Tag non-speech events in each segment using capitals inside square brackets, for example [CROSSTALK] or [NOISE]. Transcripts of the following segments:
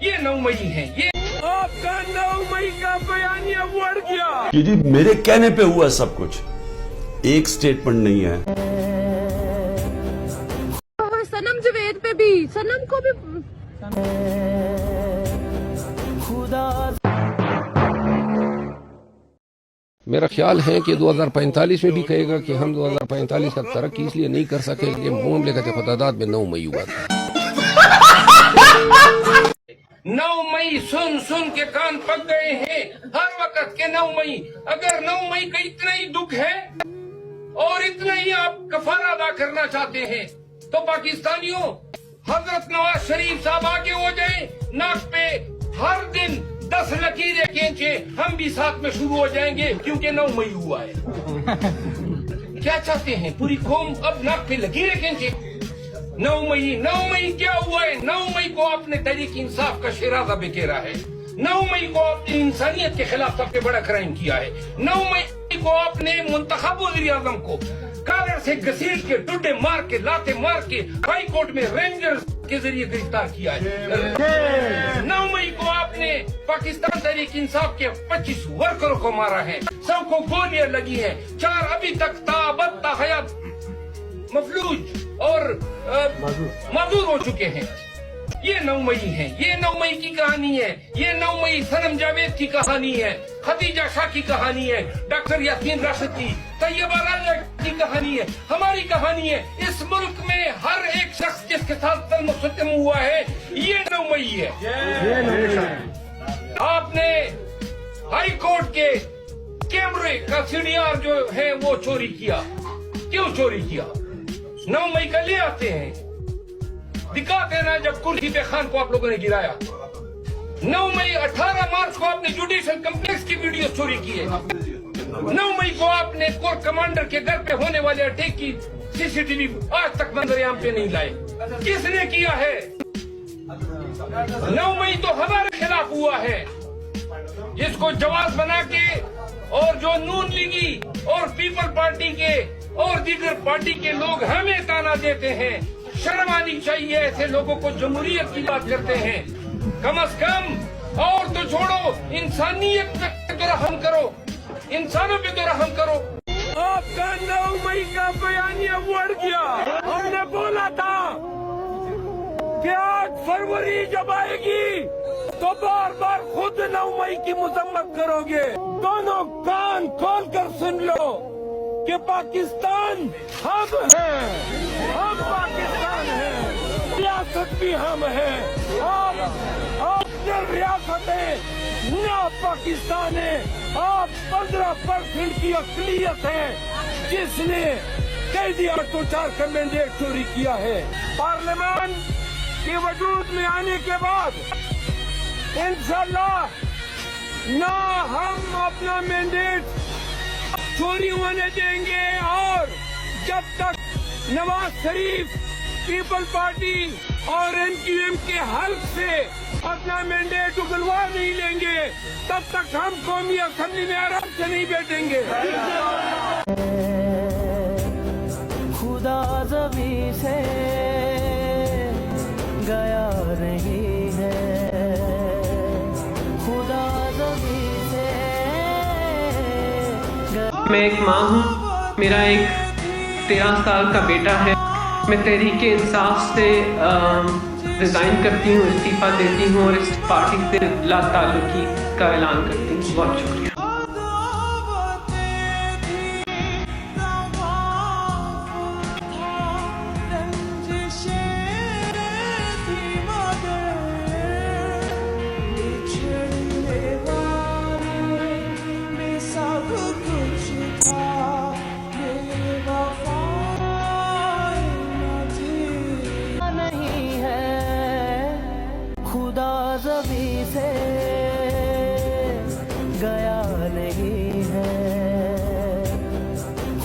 یہ نو مئی ہے یہ آپ کا نو مئی کا بیانیہ بڑھ گیا۔ یہ جی میرے کہنے پہ ہوا سب کچھ۔ ایک سٹیٹمنٹ نہیں ہے۔ اور سنم جوید پہ بھی سنم کو بھی۔ میرا خیال ہے کہ دو ہزار پینتالیس میں بھی کہے گا کہ ہم دو ہزار پینتالیس کا ترقی اس لیے نہیں کر سکے یہ موم لے کر میں نو مئی ہوا تھا۔ نو مئی سن سن کے کان پک گئے ہیں۔ ہر وقت کے نو مئی۔ اگر نو مئی کا اتنا ہی دکھ ہے اور اتنا ہی آپ کفارہ ادا کرنا چاہتے ہیں، تو پاکستانیوں، حضرت نواز شریف صاحب آگے ہو جائیں۔ ناک پہ ہر دن دس لکیریں کھینچے ہم بھی ساتھ میں شروع ہو جائیں گے کیونکہ نو مئی ہوا ہے۔ [LAUGHS] کیا چاہتے ہیں؟ پوری قوم اب ناک پہ لکیریں کھینچے نو مئی نو مئی کیا ہوا ہے؟ نو مئی کو آپ نے تحریک انصاف کا شرازہ بکیرا ہے۔ نو مئی کو آپ نے انسانیت کے خلاف سب سے بڑا کرائم کیا ہے۔ نو مئی کو آپ نے منتخب وزیر اعظم کو کالر سے گسیل کے ڈڈے مار کے، لاتے مار کے ہائی کورٹ میں رینجرز کے ذریعے گرفتار کیا ہے۔ نو مئی کو آپ نے پاکستان تحریک انصاف کے پچیس ورکروں کو مارا ہے۔ سب کو گولیاں لگی ہیں۔ چار ابھی تک تابت حیات مفلوج اور معذور ہو چکے ہیں۔ یہ نو مئی ہے یہ نو مئی کی کہانی ہے یہ نو مئی سنم جاوید کی کہانی ہے خدیجہ شاہ کی کہانی ہے ڈاکٹر یاسین راشد کی طیبہ راجہ کی کہانی ہے۔ ہماری کہانی ہے اس ملک میں ہر ایک شخص جس کے ساتھ تل ستم ہوا ہے۔ یہ نو مئی ہے۔ آپ نے ہائی کورٹ کے کیمرے کا سی ڈی آر جو ہے وہ چوری کیا۔ کیوں چوری کیا؟ نو مئی کا لے آتے ہیں۔ دکھاتے نا جب کرسی پہ خان کو آپ لوگوں نے گرایا۔ نو مئی اٹھارہ مارچ کو آپ نے جوڈیشل کمپلیکس کی ویڈیو چوری کی ہے۔ نو مئی کو آپ نے کور کمانڈر کے گھر پہ ہونے والے اٹیک کی سی سی ٹی وی آج تک منظر عام پہ نہیں لائے۔ کس نے کیا ہے؟ نو مئی تو ہمارے خلاف ہوا ہے۔ جس کو جواز بنا کے اور جو نون لیگی اور پیپل پارٹی کے اور دیگر پارٹی کے لوگ ہمیں تانا دیتے ہیں۔ شرم آنی چاہیے ایسے لوگوں کو جمہوریت کی بات کرتے ہیں۔ کم از کم اور تو چھوڑو، انسانیت پہ تو رحم کرو۔ انسانوں پہ تو رحم کرو۔ آپ کا نو مئی کا بیانیہ اوڑ گیا ہم نے بولا تھا کہ آج فروری جب آئے گی، تو بار بار خود نو مئی کی مذمت کرو گے۔ دونوں کان کھول کر سن لو۔ کہ پاکستان ہم ہیں۔ ہم پاکستان ہیں۔ ریاست بھی ہم ہیں۔ آپ آپ نے ریاستیں نہ پاکستان ہے آپ پندرہ پرسینٹ کی اقلیت ہے، جس نے قیدی آٹھ سو چار کا مینڈیٹ چوری کیا ہے۔ پارلیمان کے وجود میں آنے کے بعد انشاءاللہ نہ ہم اپنا مینڈیٹ چوری ہونے دیں گے اور جب تک نواز شریف پیپل پارٹی اور ایم کیو ایم کے حلق سے اپنا مینڈیٹ اگلوا نہیں لیں گے، تب تک ہم قومی اسمبلی میں آرام سے نہیں بیٹھیں گے۔ خدا زمین سے میں ایک ماں ہوں۔ میرا ایک تیرہ سال کا بیٹا ہے۔ میں تحریک انصاف سے ریزائن کرتی ہوں، استعفیٰ دیتی ہوں اور اس پارٹی سے لا تعلقی کا اعلان کرتی ہوں۔ بہت شکریہ۔ گیا نہیں ہے۔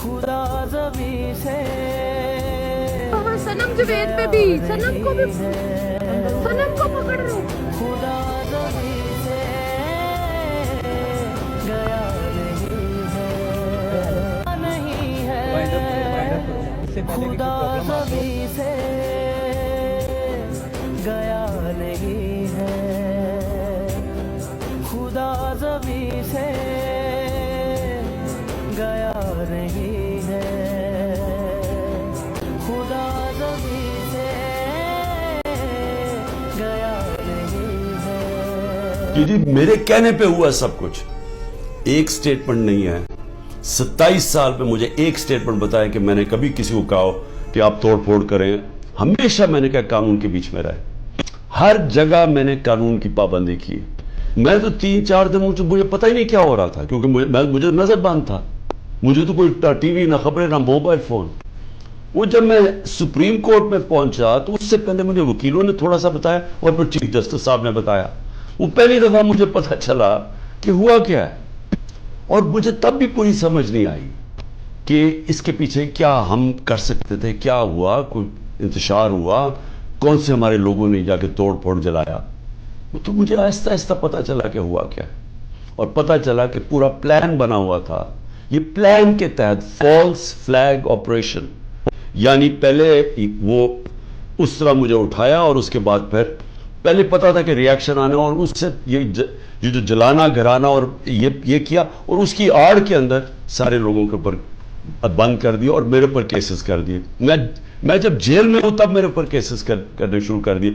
خدا زمین سے سنم جوید پہ بھی سنم کو بھی سنم کو پکڑ خدا زمین سے گیا نہیں ہے۔ نہیں ہے خدا جی جی میرے کہنے پہ ہوا ہے سب کچھ۔ ایک سٹیٹمنٹ نہیں ہے۔ ستائیس سال پہ مجھے ایک سٹیٹمنٹ بتائیں کہ میں نے کبھی کسی کو کہا کہ آپ توڑ پھوڑ کریں۔ ہمیشہ میں نے کہا قانون کے بیچ میں رہے۔ ہر جگہ میں نے قانون کی پابندی کی۔ میں تو تین چار دن مجھے پتہ ہی نہیں کیا ہو رہا تھا، کیونکہ مجھے نظر بند تھا۔ مجھے تو کوئی ٹی وی نہ خبریں، نہ موبائل فون۔ وہ جب میں سپریم کورٹ میں پہنچا تو اس سے پہلے مجھے وکیلوں نے تھوڑا سا بتایا اور پھر چیف جسٹس صاحب نے بتایا۔ وہ پہلی دفعہ مجھے پتہ چلا کہ ہوا کیا ہے۔ اور مجھے تب بھی پوری سمجھ نہیں آئی کہ اس کے پیچھے کیا ہم کر سکتے تھے، کیا ہوا، کوئی انتشار ہوا، کون سے ہمارے لوگوں نے جا کے توڑ پھوڑ جلایا۔ تو مجھے آہستہ آہستہ پتا چلا کہ ہوا کیا اور پتا چلا کہ پورا پلان بنا ہوا تھا۔ یہ پلان کے تحت فالس فلیگ آپریشن یعنی پہلے وہ اس طرح مجھے اٹھایا اور اس کے بعد پھر پہلے پتا تھا کہ ریاکشن آنا اور اس سے یہ جو جلانا گھرانا اور یہ یہ کیا اور اس کی آڑ کے اندر سارے لوگوں کے اوپر بند کر دیا اور میرے اوپر کیسز کر دیے۔ میں میں جب جیل میں ہوں تب میرے اوپر کیسز کرنے شروع کر دیے۔